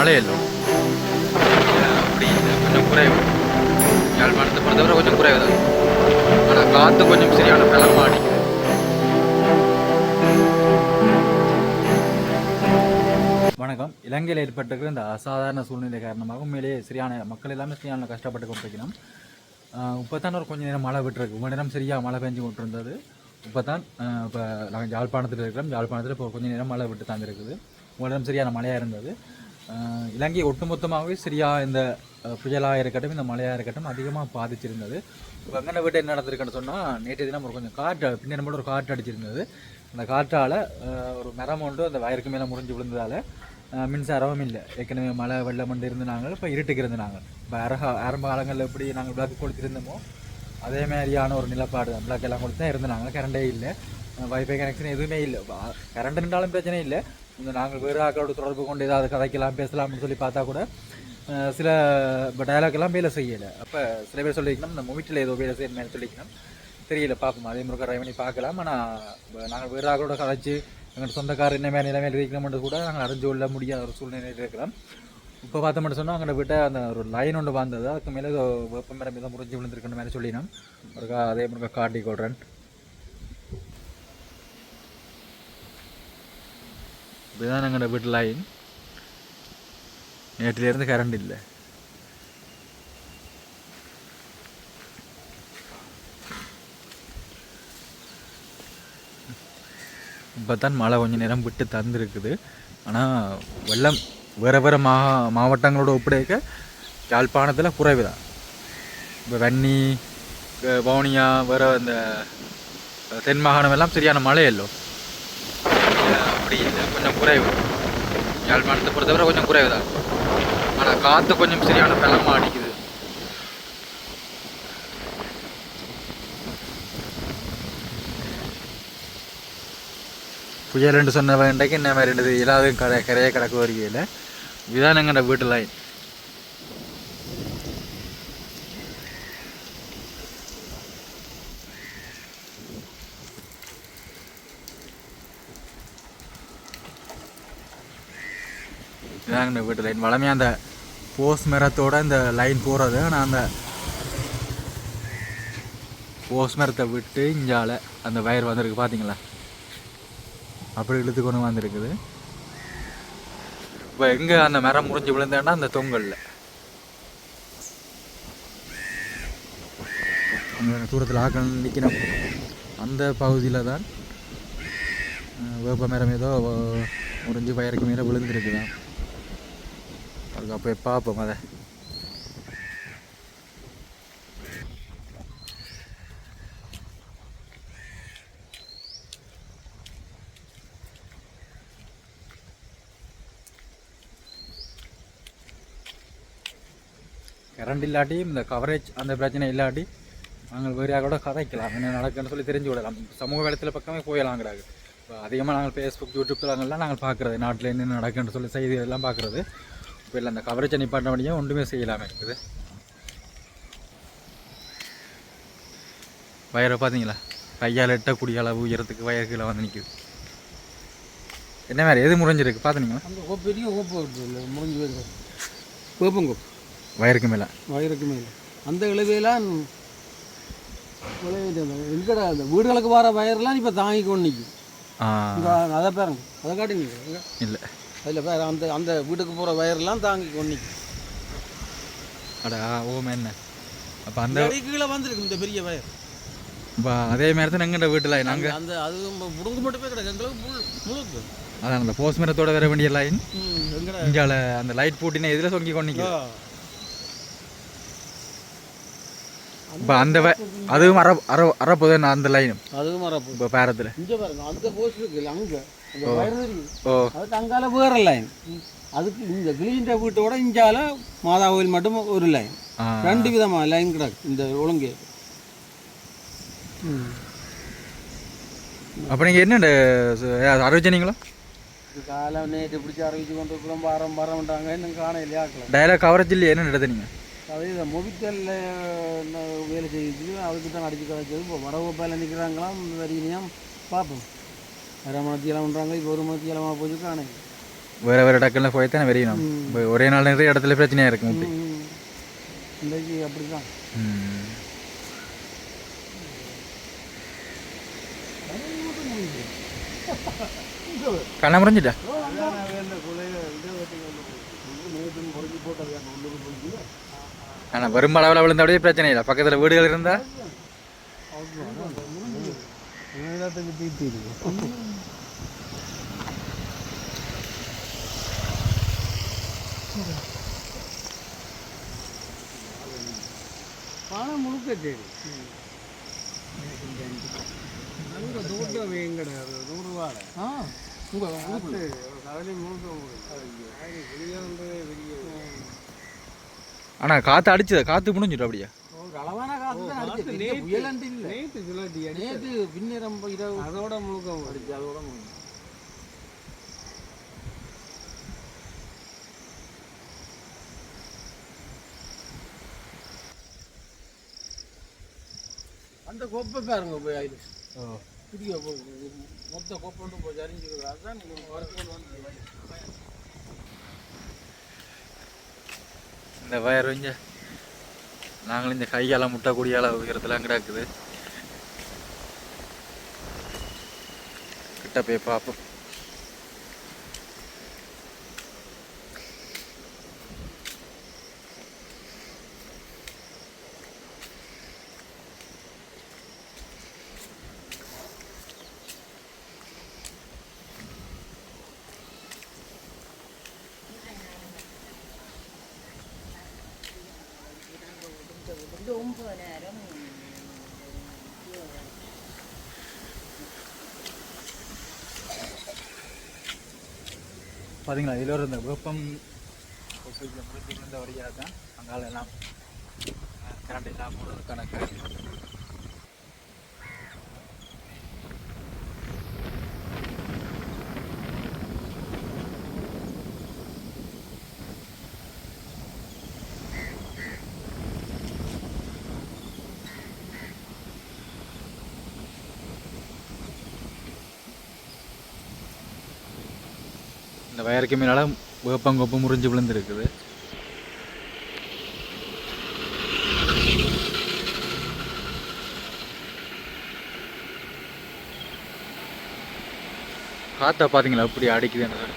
மழை இல்லை அப்படி கொஞ்சம் குறைவு. யாழ்ப்பாணத்தை பொறுத்தவரை கொஞ்சம் குறைவு தான். ஆனால் காற்று கொஞ்சம் சரியான பலமாக அடிக்குது. வணக்கம். இலங்கையில் ஏற்பட்டிருக்கிற இந்த அசாதாரண சூழ்நிலை காரணமாக உண்மையிலேயே சரியான மக்கள் எல்லாமே சரியான கஷ்டப்பட்டு கொண்டிருக்கணும் இப்போ தான் ஒரு கொஞ்சம் நேரம் மழை விட்டுருக்கு. ரொம்ப நேரம் சரியாக மழை பெஞ்சு கொண்டிருந்தது. இப்போ தான் இப்போ நாங்கள் யாழ்ப்பாணத்தில் இருக்கிறோம். யாழ்ப்பாணத்தில் இப்போ கொஞ்சம் நேரம் மழை விட்டு தான் இருக்குது ரொம்ப நேரம் சரியான மழையாக இருந்தது. இலங்கை ஒட்டுமொத்தமாகவே சிரியா இந்த புயலாக இருக்கட்டும் இந்த மழையாக இருக்கட்டும் அதிகமாக பாதிச்சிருந்தது. இப்போ அங்கே வீட்டு என்ன நடந்திருக்குன்னு சொன்னால் நேற்று தினம் ஒரு கொஞ்சம் காற்று பின்னாடி மட்டும் ஒரு காற்று அடிச்சிருந்தது. அந்த காற்றால் ஒரு மரம் ஒன்று அந்த வயருக்கு மேலே முறிஞ்சு விழுந்ததால் மின்சாரமும் இல்லை. ஏற்கனவே மழை வெள்ளம் வந்து இருந்து நாங்கள் இப்போ இருட்டுக்கு இருந்து நாங்கள் இப்போ அரக ஆரம்ப காலங்களில் எப்படி நாங்கள் விளக்கு கொடுத்துருந்தோமோ அதே மாதிரியான ஒரு நிலப்பாடு விளக்கெல்லாம் கொடுத்து தான் இருந்தாங்க கரண்டே இல்லை. வைஃபை கனெக்ஷன் எதுவுமே இல்லை. கரண்ட் இருந்தாலும் பிரச்சனை இல்லை. இந்த நாங்கள் வேறு ஆக்களோட தொடர்பு கொண்டு ஏதாவது கதைக்கலாம் பேசலாம்னு சொல்லி பார்த்தா கூட சில இப்போ டயலாக் எல்லாம் வேலை செய்யலை. அப்போ சில பேர் சொல்லிக்கணும் இந்த மூவிட்டில் ஏதோ வேலை செய்யணுமே சொல்லிக்கணும் தெரியல பார்ப்போம். அதே முருகா ட்ரை பண்ணி பார்க்கலாம் ஆனால் நாங்கள் வேறு ஆக்களோட கதைச்சு எங்கள் சொந்தக்காரர் என்ன மாதிரி நிலைமையில் இருக்கணும்னு கூட நாங்கள் அறிஞ்சு கொள்ள முடியாத ஒரு சூழ்நிலையில் இருக்கிறோம். இப்போ பார்த்த மட்டும் சொன்னால் அங்கே விட்ட அந்த ஒரு லைன் ஒன்று வந்தது. அதுக்கு மேலே வெப்ப மேடம் ஏதோ முறிஞ்சு விழுந்திருக்கிற மாதிரி சொல்லினோம். ஒரு அதே முருகா காட்டி கொள்கிறேன் இதுதான் எங்களோட வீட்டு லைன் நேற்றிலேருந்து கரண்ட் இல்லை இப்போ தான் மழை கொஞ்சம் நேரம் விட்டு தந்துருக்குது ஆனால் வெள்ளம் வேறு வேறு மா மாவட்டங்களோட ஒப்படைக்க யாழ்ப்பாணத்தில் குறைவு தான் இப்போ வன்னி வவுனியா வேறு இந்த தென் மாகாணம் எல்லாம் சரியான மழை இல்லை அப்படி இல்லை கொஞ்சம் குறைவு. யாழ்ப்பாணத்தை பொறுத்தவரை கொஞ்சம் குறைவு தான் ஆனால் காற்று கொஞ்சம் சரியான பலமாக அடிக்குது. புயல்னு சொன்ன வேண்டைக்கு என்ன மாதிரி இருந்தது எல்லாத்தையும் கரை கரையை கிடக்க வருகையில். இதுதான் எங்கள்ட வீட்டு லைன் இதுதான் இந்த வீட்டு லைன் வளமையாக அந்த போஸ் மரத்தோட இந்த லைன் போகிறது ஆனால் அந்த போஸ் மரத்தை விட்டு இஞ்சால அந்த வயர் வந்திருக்கு பார்த்தீங்களா அப்படி இழுத்து கொண்டு வந்திருக்குது. இப்போ எங்கே அந்த மரம் முறிஞ்சு விழுந்தேன்னா அந்த தொங்கலில். தூரத்தில் ஆக்கள் நிற்கணும் அந்த பகுதியில் தான் வேப்ப மரம் ஏதோ முறிஞ்சு வயருக்கு மேலே விழுந்துருக்குதான். அதுக்கு அப்போ பார்ப்போம் அதை கரண்ட் இல்லாட்டி இந்த கவரேஜ் அந்த பிரச்சனை இல்லாட்டி நாங்கள் வேறையாக கூட கதைக்கலாம். என்ன நடக்குன்னு சொல்லி தெரிஞ்சு விடலாம். சமூக இடத்துல பக்கமே போயிடலாங்கிறாங்க இப்போ அதிகமாக நாங்கள் ஃபேஸ்புக் யூடியூப் தளங்கள்லாம் நாங்கள் பார்க்குறது. நாட்டில் என்ன நடக்குன்னு சொல்லி செய்தி எல்லாம் பார்க்குறது. இப்போ இல்லை அந்த கவரேஜை நிப்பாட்ட முடியும் ஒன்றுமே செய்யலாமே இருக்குது வயரை பார்த்தீங்களா கையால் எட்டக்கூடிய அளவு உயரத்துக்கு வயர் கீழே வந்து நிற்குது என்ன மாதிரி எது முறிஞ்சிருக்கு? பார்த்துனீங்களா அந்த கோப்பு பெரிய கோப்பு வருது இல்லை முடிஞ்சு போயிருக்காரு வேப்பங்கோப்பு வயருக்கு மேலே. வயிறுக்கு மேலே. அந்த இளவையெல்லாம் எங்கடா அந்த வீடுகளுக்கு வர வயர்லாம் இப்போ தாங்கி கொண்டு நிற்கும் அதை பாருங்க அதை காட்டுங்க. இல்லை. அதில் பாரு அந்த அந்த வீட்டுக்கு போகிற வயர்லாம் தாங்கி நிற்கும் அடா ஓம் என்ன? அப்போ அந்த கீழே வந்திருக்கு இந்த பெரிய வயர். இப்போ அதே மாதிரி தான் எங்கள்கிட்ட வீட்டில் நாங்கள் அந்த அது முடுங்கு மட்டுமே கிடக்கு. எங்களுக்கு முழு முழுக்கு. அதான் அந்த போஸ்ட் மரத்தோட வர வேண்டிய லைன் இங்கால அந்த லைட் போட்டினா இதில் சொங்கி கொண்டிக்கு. இப்போ அந்த அதுவும் அற அற அறப்போது அந்த லைனும் அதுவும் மரப்பு இப்போ பேரத்தில். இங்கே பாருங்க அந்த போஸ்ட் இருக்குல்ல அங்கே. அந்த வயர் தெரியும் ஓ. அதுக்கு அங்கால வேற லைன் அதுக்கு இந்த கிளீன்ற வீட்டோட இஞ்சால மாதா கோயில் மட்டும் ஒரு லைன் ரெண்டு விதமா லைன் கிடக்கு இந்த ஒழுங்கு. அப்போ நீங்கள்? என்ன அறிவிச்சனீங்களோ காலம் நேற்று பிடிச்சி அறிவிச்சு கொண்டு இருக்கிறோம். வாரம் வரமாட்டாங்க இன்னும் காண இல்லையா டயலாக் கவரேஜ் இல்லையே? என்ன எடுத்தீங்க அதே இந்த மொபித்தலில் வேலை செய்யுது. அதுக்கு தான் அடிச்சு கிடச்சது இப்போ வரவப்பாயில் நிற்கிறாங்களாம் வரியினையாம் பார்ப்போம். அரை மணத்தியெல்லாம் பண்ணுறாங்க இப்போ ஒரு மணத்தியெல்லாம் போச்சு காண வேறு வேறு இடங்களில் போய் தானே வெறியணும். இப்போ ஒரே நாள் நிறைய இடத்துல பிரச்சனையாக இருக்கும் ம். இன்றைக்கு அப்படி தான். கண்ண முறிஞ்சிட்டா? ஆனால் வரும் அளவில் விழுந்தபடியே பிரச்சனை இல்லை. பக்கத்தில் வீடுகள் இருந்தால் எல்லாத்துக்கும் தீர்த்தி இருக்கு பணம் முழுக்க சரி அங்கே தூட்டம் வேங்கட நூறு வாடை ஆ உங்கள் கடலை முழுக்க வெளியே வந்து வெளியே ஆனால் காற்று அடிச்சுதா காற்று முடிஞ்சிடும் அப்படியா அளவான காற்று தான் அடிச்சது. பெரிய புயலண்டு இல்லை. நேற்று சிலட்டி நேற்று பின்னேரம் இரவு. அதோட முழுக்க அடிச்சு அதோட முழுக்க. அந்த கொப்பை பாருங்க போய் அது புதிய மொத்த கொப்பை போய் சரிஞ்சுக்கிறது அதுதான் நீங்கள் வரக்கோடு வந்து இந்த வயர் இங்க. நாங்களும் இந்த கையால முட்டக்கூடிய அளவு உயரத்தில் கிடக்குது கிட்ட போய் பார்ப்போம். பார்த்தீங்களா இதில் ஒரு இந்த வெப்பம் கொப்பைக்கு முடிஞ்சு வழியாக தான் அங்கால எல்லாம் கரண்ட் எல்லாம் போடுறது இந்த வயருக்கு மேலால் வேப்பம் கொப்பு முறிஞ்சு விழுந்துருக்குது. காற்றை பார்த்தீங்களா அப்படி அடிக்குதுன்னு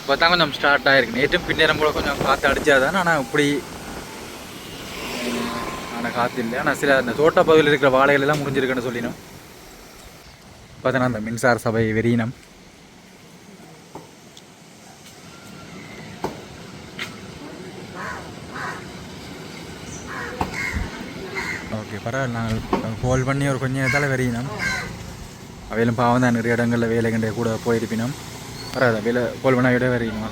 இப்போ தான் கொஞ்சம் ஸ்டார்ட் ஆகிருக்கு நேற்றும் பின்னேறம் கூட கொஞ்சம் காற்று அடித்தாதான் ஆனால் இப்படி ஆனால் காற்று இல்லை. ஆனால் சில அந்த தோட்ட பகுதியில் இருக்கிற வாழைகள் எல்லாம் முடிஞ்சிருக்குன்னு சொல்லினோம். பார்த்தோன்னா அந்த மின்சார சபை வெறியினம். ஓகே பரவாயில்ல நாங்கள் கால் பண்ணி ஒரு கொஞ்சம் நேரத்தால் வரையினோம் அவையிலும் பாவம் தான் நிறைய இடங்களில் வேலை கண்டே கூட போயிருப்பினோம் பரவாயில்ல வேலை கால் பண்ண விட வரையணுமா